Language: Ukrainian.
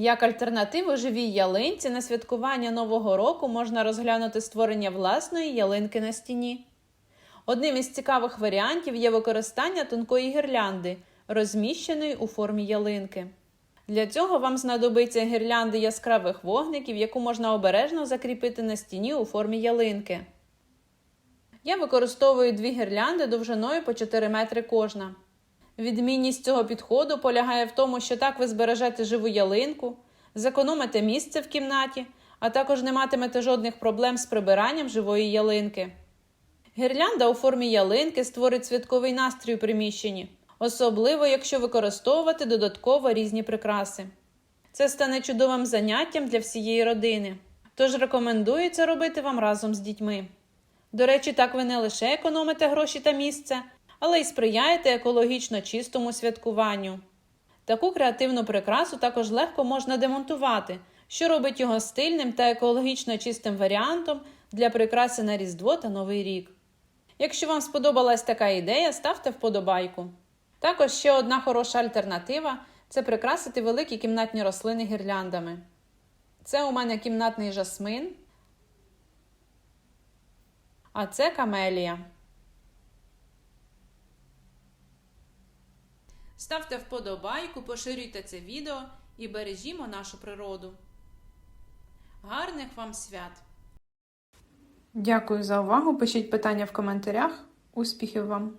Як альтернативу живій ялинці на святкування Нового року можна розглянути створення власної ялинки на стіні. Одним із цікавих варіантів є використання тонкої гірлянди, розміщеної у формі ялинки. Для цього вам знадобиться гірлянди яскравих вогників, яку можна обережно закріпити на стіні у формі ялинки. Я використовую дві гірлянди довжиною по 4 метри кожна. Відмінність цього підходу полягає в тому, що так ви збережете живу ялинку, зекономите місце в кімнаті, а також не матимете жодних проблем з прибиранням живої ялинки. Гірлянда у формі ялинки створить святковий настрій у приміщенні, особливо якщо використовувати додатково різні прикраси. Це стане чудовим заняттям для всієї родини, тож рекомендую це робити вам разом з дітьми. До речі, так ви не лише економите гроші та місце, але й сприяєте екологічно чистому святкуванню. Таку креативну прикрасу також легко можна демонтувати, що робить його стильним та екологічно чистим варіантом для прикраси на Різдво та Новий рік. Якщо вам сподобалась така ідея, ставте вподобайку. Також ще одна хороша альтернатива це прикрасити великі кімнатні рослини гірляндами. Це у мене кімнатний жасмин, а це камелія. Ставте вподобайку, поширюйте це відео і бережімо нашу природу. Гарних вам свят! Дякую за увагу. Пишіть питання в коментарях. Успіхів вам!